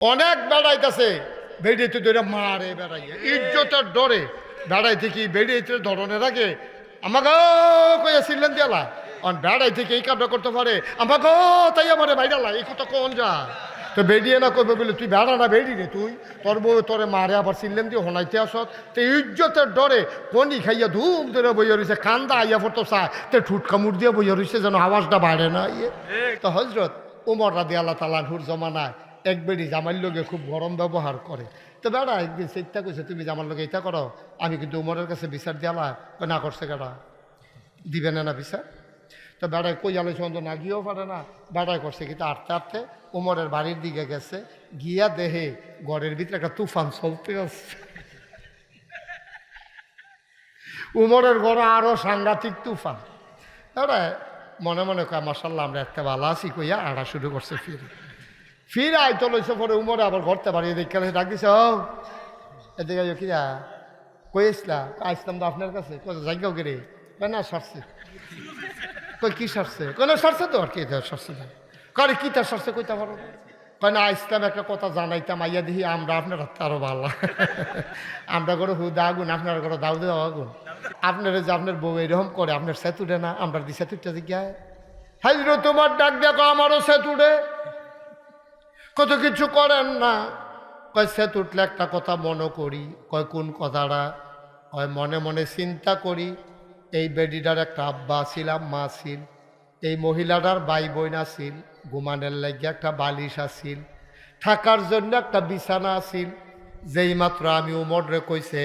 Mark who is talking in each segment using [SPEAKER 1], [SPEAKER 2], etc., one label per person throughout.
[SPEAKER 1] অনেক বেড়াইতেছে। বেড়িয়েতে ধরে মারে বেড়াইয়ে। ইজ্জতের ডরে বেড়াইতে কি বেড়িয়েতে ধরনের আগে? আমাকে কয়ে সিলেন দিয়ালা অন বেড়াই থেকে এই কাজটা করতে পারে? আমাকে তাই আমারে বাইরালা এই কথা কোন যা? তো বেরিয়ে না করবে বলে, তুই বেড়া না বেড়ি রে তুই? তোর বউ তোরে মারে আবার সিলেন দিয়ে হনাইতে আসত? তো ইজ্জতের ডরে কনি খাইয়া ধুম ধরে বইয়া রয়েছে কান্দা আইয়া ফটো চা। তে ঠুট কামড় দিয়ে বইয়া রয়েছে যেন আওয়াজটা বাড়ে না ইয়ে। তো হজরত উমর রাদি আল্লাহ তালাহুর জমানায় এক বেড়ি জামাইর লোকে খুব গরম ব্যবহার করে। তো বেড়া, একদিন চিন্তা করছে তুমি জামার লোকে এটা করো, আমি কিন্তু উমরের কাছে বিচার দিয়ালা না করছে কেডা? দিবে না না বিচার? তো বেড়ায় কই আলোচনা তো না গিয়েও পারে না। বেড়ায় করছে কিন্তু আটতে আটতে উমরের বাড়ির দিকে গেছে, গিয়া দেহে ঘরের ভিতরে একটা তুফান চলতে আসছে উমরের ঘরে আরও সাংঘাতিক তুফান। এবারে মনে মনে কয় মাসাল্লাহ আমরা একটা ভালো আছি কইয়া আড়া শুরু করছে ফিরে। ফিরে আইতো লইছে পরে উমরে, আবার ঘরতে বাড়িয়ে দেখে ডাক দিছে এদিকে কিরা? কইসলা আসলাম তো আপনার কাছে। জায়গাও গেরে না, সারছে। কই কি সারছে? কয়, না, সারছে তো। আর কি সারছে না করে কি তার সারছে, কইতে পারো কয়, না, আসলাম, একটা কথা জানাইতাম, আইয়া দেখি আমরা আপনার হাতে আরও ভালো আমরা করে হুদা আগুন আপনার করে দাউ দেওয়া আগুন আপনার যে আপনার বউ এরকম করে, আপনার সেতুরে না, আমরা দি সেতুরটা জিজ্ঞায় হাইরো, তোমার ডাক দেখো, আমারও সেতুরে কত কিছু করেন না। কয় সেত উঠলে একটা কথা মনে করি। কয়, কোন কথাটা? কয়, মনে মনে চিন্তা করি। এই বেডিটার একটা আব্বা ছিলাম মা ছিল এই মহিলাটার বাই বোন আছিল। ঘুমানের লাগে একটা বালিশ আছিল। থাকার জন্য একটা বিছানা আছিল। যেই মাত্র আমি উমরে কইছে,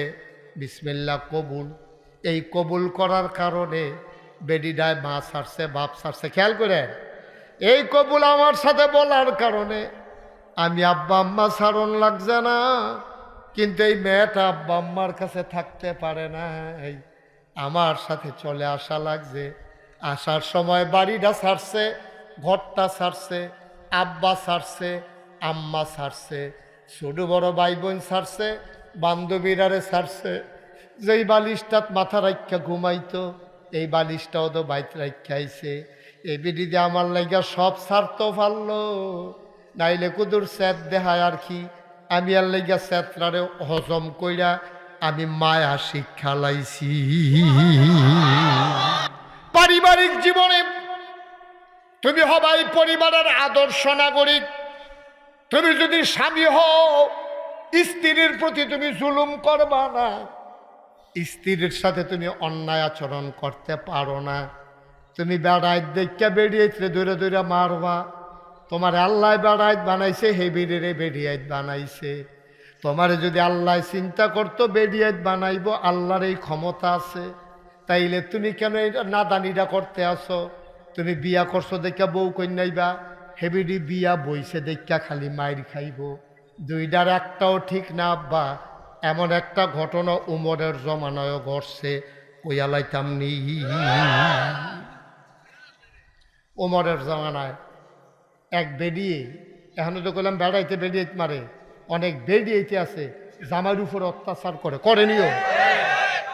[SPEAKER 1] বিসমিল্লা, কবুল। এই কবুল করার কারণে বেডিডায় মা ছাড়ছে, বাপ ছাড়ছে। খেয়াল করে এই কবুল আমার সাথে বলার কারণে আমি আব্বা আম্মা সারণ লাগছে না, কিন্তু এই মেয়েটা আব্বা আম্মার কাছে থাকতে পারে না এই আমার সাথে চলে আসা লাগছে। আসার সময় বাড়িটা ছাড়ছে, ঘরটা ছাড়ছে, আব্বা ছাড়ছে, আম্মা ছাড়ছে, ছোট বড় ভাই বোন ছাড়ছে, বান্ধবীরারে ছাড়ছে। যেই বালিশটাত মাথা রাখা ঘুমাইতো, এই বালিশটাও তো বাইত রাখা আইছে। এই বিডিতে আমার লাইগা সব ছাড়তো পারল নাইলে কুদুর স্যাত দেহায় আর কি। আমি আর লাইগা স্যাতরারে হজম কইরা আমি মায়া শিক্ষা লাইছি। পারিবারিক জীবনে তুমি হবাই পরিবারের আদর্শ নাগরিক। তুমি যদি স্বামী হও, স্ত্রীর প্রতি তুমি জুলুম করবা না। স্ত্রীর সাথে তুমি অন্যায় আচরণ করতে পারো না। তুমি বেড়াই দেখে বেরিয়েছে দূরে দূরে মারবা। তোমার আল্লাহ বেড়াইত বানাইছে হে বেরিয়ে বেরিয়াইত বানাইছে। তোমার যদি আল্লাহ চিন্তা করতো বেরিয়াইত বানাইবো, আল্লাহর এই ক্ষমতা আছে। তাইলে তুমি কেন এটা নাদানিটা করতে আসো? তুমি বিয়া করছ দেখা বউ কন্যাইবা হেবিডি বিয়া বইছে দেখা খালি মাইর খাইব। দুইটার একটাও ঠিক না, আব্বা। এমন একটা ঘটনা উমরের জমানায় ঘটছে কইয়ালাইতাম নি। উমরের জমানায় এক বেরিয়ে এখনও তো করলাম বেড়াইতে বেরিয়ে মারে। অনেক বেরিয়েতে আছে, জামাইয়ের উপর অত্যাচার করে। করেনিও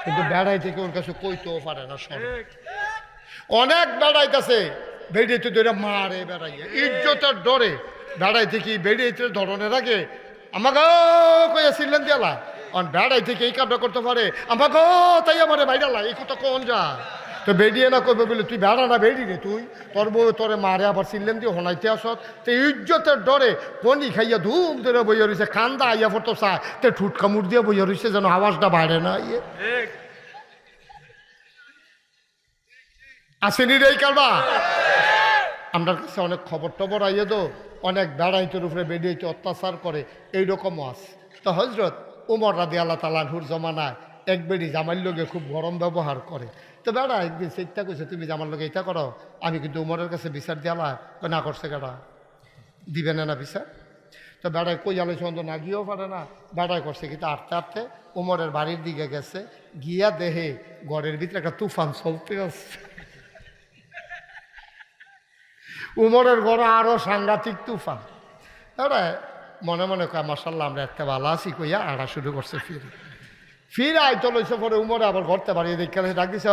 [SPEAKER 1] কিন্তু বেড়াই থেকে ওর কাছে কইতেও পারে না সব অনেক বেড়াইতেছে বেরিয়েতে ধরে মারে বেড়াইয়ে। ইজ্জতের ডরে বেড়াই থেকে বেরিয়েতে ধরনের আগে? আমাকে কয়ে সিলেন দিয়ালা অন বেড়াই থেকে এই কাজটা করতে পারে? আমাকে তাই আমারে বাইরালা, এই কথা কোন যা তো বেরিয়ে না করবে বলে, তুই বেড়া না বেরি রে তুই? তোর বউ তোরে মারে আবার সিলেন দিয়ে হনাইতে আসত। তো ইজ্জতের ডরে কনি খাইয়া ধুম ধরে বইয়া রয়েছে কান্দা আইয়া ফটো চা তে ঠুট কামড় দিয়ে বইয়া রয়েছে যেন আওয়াজটা বাড়ে না ইয়ে। আসেনি রে কারবা আমার কাছে অনেক খবর টবর আইয়ে তো অনেক বেড়াইতের উপরে বেরিয়েছে অত্যাচার করে। এইরকমও আছে। তো হজরত উমর রাদি আল্লাহ তালাহুর জমানায় এক বেড়ি জামাইর লোকে খুব গরম ব্যবহার করে। তো বেড়া, একদিন চিন্তা করছে তুমি জামার লোকে এটা করো, আমি কিন্তু উমরের কাছে বিচার দিয়ালা না করছে কেডা? দিবে না না বিচার? তো বেড়ায় কই আলোচনা তো না গিয়েও পারে না। বেড়ায় করছে কিন্তু আটতে আটতে উমরের বাড়ির দিকে গেছে, গিয়া দেহে ঘরের ভিতরে একটা তুফান চলতে আসছে। উমরের ঘরে আরও সাংঘাতিক তুফান। এবারে মনে মনে কয় মাসাল্লাহ আমরা একটা ভালো আছি কইয়া আড়া শুরু করছে ফিরে। ফিরে আইতো লইছে পরে উমরে, আবার ঘরতে বাড়িয়ে দেখে ডাক দিছে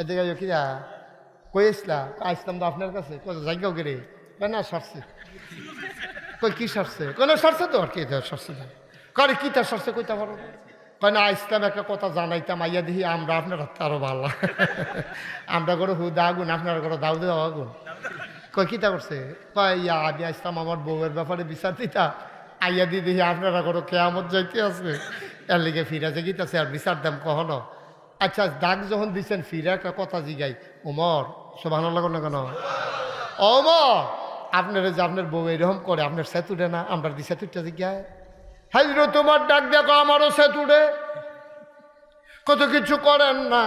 [SPEAKER 1] এদিকে কিরা কইসলা আসলাম তো আপনার কাছে। জায়গাও কয়, না, সারছে। কই কি সারছে? কোনো সারছে তো। আর কি সারছে না করে কি তার সারছে, কইতে পারো কয়, না ইসলাম একটা কথা জানাইতাম, আইয়া দেখি আমরা আপনার হাতে আরও ভালো। আমরা করে হুদা আগুন আপনার করে দাউ দেওয়া আগুন কয় কিতা করছে? কয়, ইয়া, আমি আসতাম আমার বউয়ের ব্যাপারে বিচার দিতা। আইয়া দি দেখি আপনারা করে কেয়ামত যাইতে আছে। এর লিগে ফিরাছে গীতাছে আর বিচার দাম কখনো। আচ্ছা দাগ যখন দিচ্ছেন ফিরে, একটা কথা জিগাই। উমর সোভান না কেন? অমর আপনার যে আপনার বউ এরকম করে, আপনার সেতুরে না আমরা দি সেতুরটা জিজ্ঞায় হাইরো তোমার ডাক দেখো আমারও সেতুরে কত কিছু করেন না।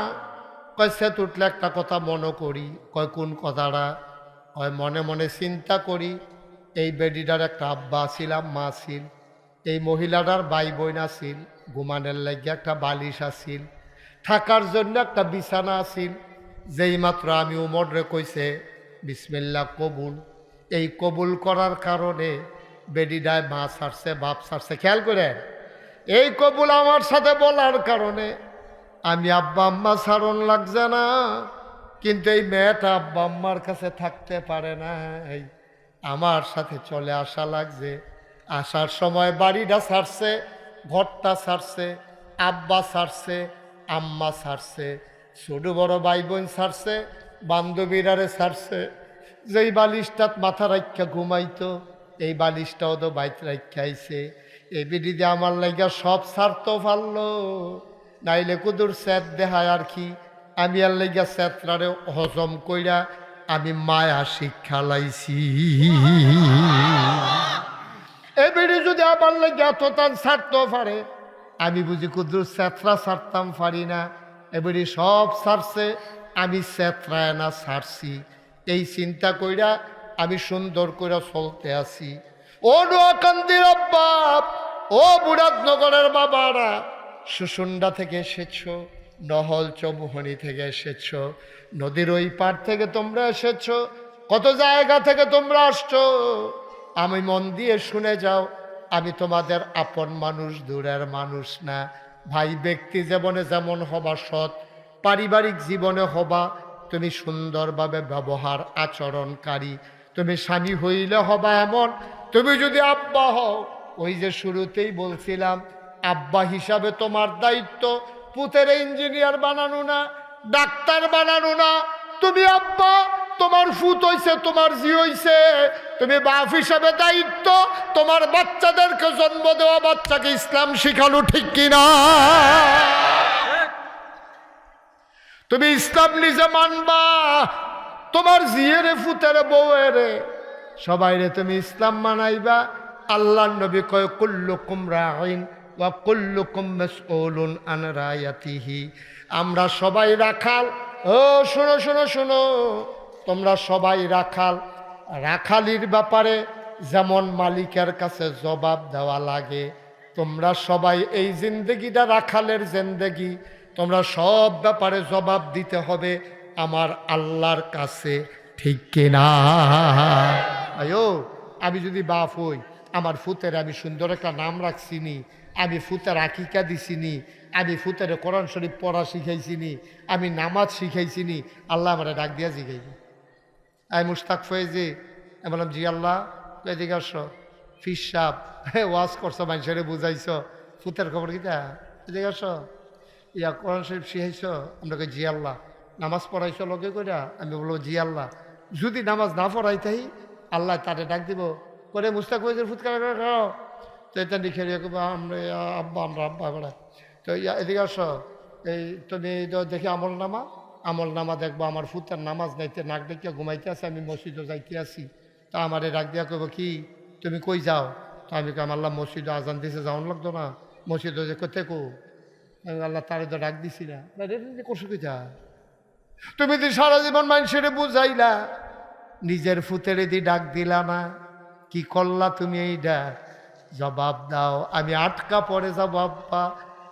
[SPEAKER 1] কয়, সেতু উঠলে একটা কথা মনে করি। কয়, কোন কথাটা? কয়, মনে মনে চিন্তা করি। এই বেডিটার একটা আব্বা ছিল মা ছিল এই মহিলাটার বাই বোন আছিল। ঘুমানের লাগে একটা বালিশ আছিল। থাকার জন্য একটা বিছানা আছিল। যেই মাত্র আমি উমরে কইছে, বিসমিল্লা, কবুল। এই কবুল করার কারণে বেডিডায় মা ছাড়ছে, বাপ ছাড়ছে। খেয়াল করে এই কবুল আমার সাথে বলার কারণে আমি আব্বা আম্মা সারণ লাগছে না, কিন্তু এই মেয়েটা আব্বা আম্মার কাছে থাকতে পারে না এই আমার সাথে চলে আসা লাগছে। আসার সময় বাড়িটা ছাড়ছে ঘরটা ছাড়ছে আব্বা ছাড়ছে আম্মা ছাড়ছে ছোট বড় ভাই বোন ছাড়ছে বান্ধবীরারে ছাড়ছে যেই বালিশটাত মাথা রাখা ঘুমাইতো, এই বালিশটাও তো বাইত রাখা আইছে। এই বিডিতে আমার লাইগা সব ছাড়তো পারল নাইলে কুদুর স্যাত দেহায় আর কি, আমি আর লাইগা স্যাতরারে হজম কইরা আমি মায়া শিক্ষা লাইছি। বেড়ি যদি আমার লাগে এত টান ছাড়তেও পারে। আমি বুঝি কুদুর স্যাতরা ছাড়তাম পারি না। এবারে সব ছাড়ছে, আমি স্যাতরায় না ছাড়ছি। এই চিন্তা কইরা আমি সুন্দর করে চলতে আছি। ও নোয়াকান্দির বাপ ও বুড়াদনগরের বাবারা, সুসুন্ডা থেকে এসেছ, নহল চৌমুহনি থেকে এসেছ, নদীর ওই পার থেকে তোমরা এসেছ, কত জায়গা থেকে তোমরা আসছো? আমি মন দিয়ে শুনে যাও, আমি তোমাদের আপন মানুষ, দূরের মানুষ না। ভাই, ব্যক্তি জীবনে যেমন হবা সৎ, পারিবারিক জীবনে হবা, তুমি সুন্দরভাবে ব্যবহার আচরণকারী। তুমি স্বামী হইলে হবা এমন, তুমি যদি আব্বা হও, ওই যে শুরুতেই বলছিলাম, আব্বা হিসাবে তোমার দায়িত্ব, পুতের ইঞ্জিনিয়ার বানানো না, ডাক্তার বানানো না, তুমি আব্বা তোমার ফুত হইছে, তোমার জি হইছে। তুমি বাপ হিসাবে দায়িত্ব, তোমার বাচ্চাদেরকে জন্ম দেওয়া বাচ্চাকে ইসলাম শিখানো ঠিক কিনা? তুমি ইসলাম নিজে মানবা, তোমার জিয়েরে ফুতেরে বউয়েরে সবাই রে, তুমি ইসলাম মানাইবা। আল্লাহ নবী কয়, কুল্লুকুম রাইন ওয়া কুল্লুকুম মাসউলুন আন রায়াতিহি। আমরা সবাই রাখাল। ও, শোনো শোনো শোনো। তোমরা সবাই রাখাল। রাখালির ব্যাপারে যেমন মালিকের কাছে জবাব দেওয়া লাগে, তোমরা সবাই এই জিন্দগিটা রাখালের জিন্দগি। তোমরা সব ব্যাপারে জবাব দিতে হবে আমার আল্লাহর কাছে, ঠিক কিনা? আয়ো, আমি যদি বাপ হই, আমার ফুতের আমি সুন্দর একটা নাম রাখছিনি, আমি ফুতের আকিকা দিছিনি, আমি ফুতের কোরআন শরীফ পড়া শিখাইছিনি, আমি নামাজ শিখাইছিনি, আল্লাহ আমার ডাক দিয়া শিখাইবি আমি মুস্তাক ফয়েজি, আমি বললাম, জি আল্লাহ, এদিকে আসো। ফিস সাপ ওয়াজ করছ, মানুষের বুঝাইছ। ফুতের খবর কিতা এদিকে আসো। ইয়া কোরআন শরীফ শিখাইছ? আমরা জি আল্লাহ। নামাজ পড়াইছ লগে কইরা? আমি বলব জি আল্লাহ। যদি নামাজ না পড়াইতাই আল্লাহ তারে ডাক দিব। করে মুস্তাক ফয়েজের ফুৎকার খাও। তো এটা লিখে আমরা, আব্বা আমরা আব্বা বেড়া তো ইয়া, এদিকে আসো। এই তুমি দেখি আমল নামা আমল নামা দেখব, আমার ফুতার নামাজ নাইতে নাক দেখিয়া ঘুমাইতে আছে, আমি মসজিদও যাইতে আছি। তা আমারে ডাক দিয়া কইব, কি, তুমি কই যাও? তো আমি কাম আল্লাহ মসজিদে আজান দিছে যাওয়ান লাগতো না। মসজিদে যে কোথে কো আমি আল্লাহ তারে তো ডাক দিছি না। করছ কি যা তুমি যদি সারা জীবন মানুষের বুঝাইলা, নিজের ফুতের দি ডাক দিলা না। কি করলা তুমি এইটা জবাব দাও, আমি আটকা পড়ে যাব, আব্বা।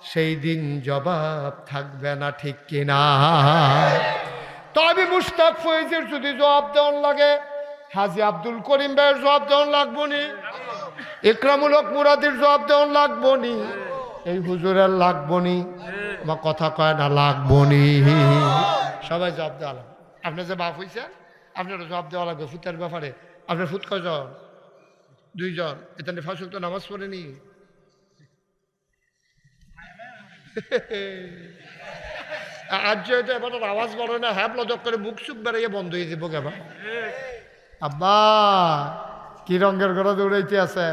[SPEAKER 1] সেই দিন জবাব থাকবে না, ঠিক কিনা? তো আমি মুস্তাক ফয়েজের যদি জবাব দেওয়ার লাগে, হাজি আব্দুল করিম ভাইয়ের জবাব দেওয়ার লাগবো নি? ইকরামুল হক মুরাদির জবাব দেওয়ার লাগবো নি? এই হুজুরের লাগবো নি? আমার কথা কয় না, লাগবো নি? সবাই জবাব দেওয়া লাগবে। আপনি যে বাপ হয়েছেন আপনার জবাব দেওয়া লাগবে ফুতের ব্যাপারে। আপনার ফুট কয়জন? দুইজন। এখানে ফাঁসুক তো নামাজ পড়েনি। আজ যেহেতু এবার আওয়াজ বড় না হ্যাপ লজক করে মুখ সুখ বেড়াইয়ে বন্ধ হয়ে যাব কেবা আব্বা, কি রঙের ঘরে দৌড়াইতে আছে?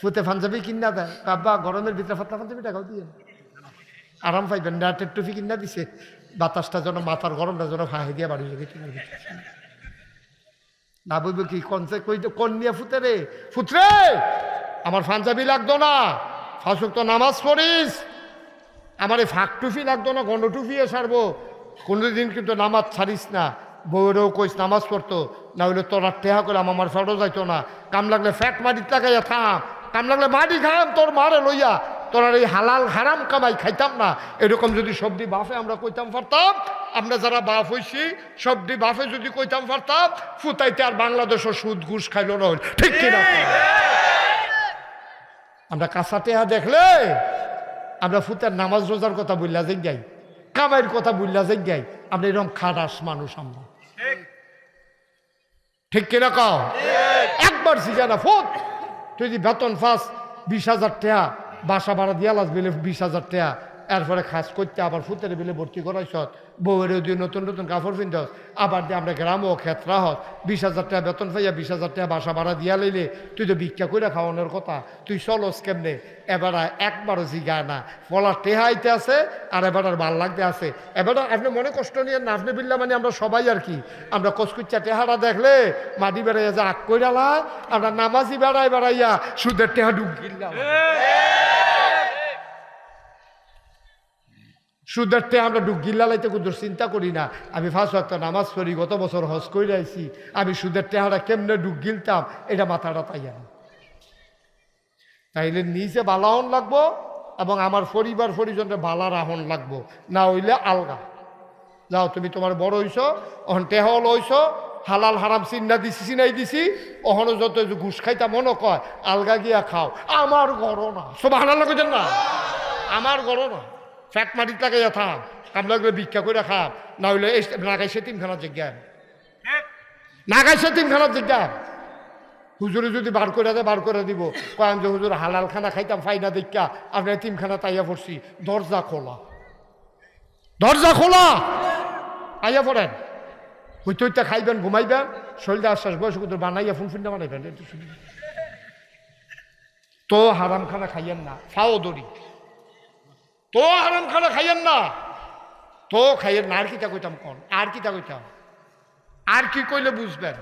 [SPEAKER 1] ফুতে পাঞ্জাবি কিনা দেয়? আব্বা, গরমের ভিতরে ফাতলা পাঞ্জাবি টাকাও দিয়ে আরাম পাইবেন নেটের টুপি কিনা দিছে। বাতাসটা যেন মাথার গরমটা যেন ফাঁহে দিয়ে বাড়ি লেগে না বুঝব কি কনসে কই কোন নিয়ে ফুতে রে? ফুতরে! আমার পাঞ্জাবি লাগতো না। ফাঁসুক তো নামাজ পড়িস। আমার এই ফাঁক টুফি লাগতো না গন্ড টুফিয়ে সারবো। কোনোদিন কিন্তু নামাজ ছাড়িস না। বউরেও কইস নামাজ পড়তো না হইলে তোরা টেহা করে আমার ফেটো যাইতো না। কাম লাগলে ফ্যাট মাটির তাকাইয়া থাম কাম লাগলে মাটি খাম তোর মারে লইয়া। তোরার এই হালাল হারাম কামাই খাইতাম না। এরকম যদি সবজি বাফে আমরা কইতাম পারতাম আমরা যারা বাফ হইছি সবজি বাফে যদি কইতাম পারতাম ফুতাইতে আর বাংলাদেশও সুদ ঘুষ খাইল না ঠিক কিনা? আমরা কাঁচা টেহা দেখলে আমরা ফুতের নামাজ রোজার কথা বললা যে যাই কামাইয়ের কথা বললা যে যাই আমরা এরকম খারাস মানুষ আমরা। ঠিক। কিনা কাও? একবার সিজানা ফুত। তুই যদি বেতন ফাঁস বিশ হাজার টাকা বাসা ভাড়া দিয়া লাস বিলে বিশ হাজার টাকা এরপরে খাস করতে আবার ফুতের বিলে ভর্তি করাইছ, বউয়ের দিয়ে নতুন নতুন কাপড় পিন্ধস, আবার দিয়ে আমরা গ্রামও ক্ষেত্রা হস, বিশ হাজার টাকা বেতন পাইয়া বিশ হাজার টাকা বাসা ভাড়া দিয়া লইলে তুই তো ভিক্ষা করে খাওয়ানোর কথা, তুই চলস কেমনে? এবার একবারও জিগায় না ফলার টেহাইতে আছে আর এবার আর ভালো লাগতে আছে। এবার আপনি মনে কষ্ট নিয়ে না, আপনি বিল্লা মানে আমরা সবাই আর কি, আমরা কসকুচ্চা টেহারা দেখলে মাটি বেড়াইয়া যে আগ কইরালা আমরা নামাজি বেড়াই বেড়াইয়া সুদের টেহা ডুব সুদেরতে আমরা ডুব গিল্লালাইতে কুদুর চিন্তা করি না। আমি ফার্স্ট একটা নামাজ পড়ি, গত বছর হজ করে আইছি। আমি সুদের টেহারা কেমনে ডুব গিলতাম, এটা মাথাটা তাইয়া না তাইলে নিজে বালাহন লাগবো এবং আমার পরিবার পরিজনের বালা রাহন লাগবো। না হইলে আলগা। যাও, তুমি তোমার বড় হইছ, অহন টেহল হইছ, হালাল হারাম চিন্না দিছি, চিনাই দিছি, অহনো যত ঘুষ খাইতা মনে কয়, আলগা গিয়া খাও। আমার গড় না। সব হালাল না? আমার গড় না। ফ্যাট মাটির টাকা থাম। কামলা করে ভিক্ষা করে খাম। না হইলে নাগাই সেতিমখানার জিজ্ঞান নাগাই সেতিমখানার জিজ্ঞান হুজুরে যদি বার করে দেয়, বার করে দিব। কয়াম যে হুজুর, হালাল খানা খাইতাম, ফাইনা দেখা আমরা তিনখানা তাইয়া পড়ছি। দরজা খোলা। দরজা খোলা! আইয়া পড়েন। হইতে হইতে খাইবেন, ঘুমাইবেন। শরীরটা আশ্বাস, বয়স বানাইয়া ফুল ফুলটা বানাইবেন। তো হারাম খানা খাইয়েন না। ফাও দড়ি। তো হারাম খানা খাইয়েন না। তো খাইয়েন না, আর কিতা কইতাম কোন? আর কিতা কইতাম? আর কি কইলে বুঝবেন?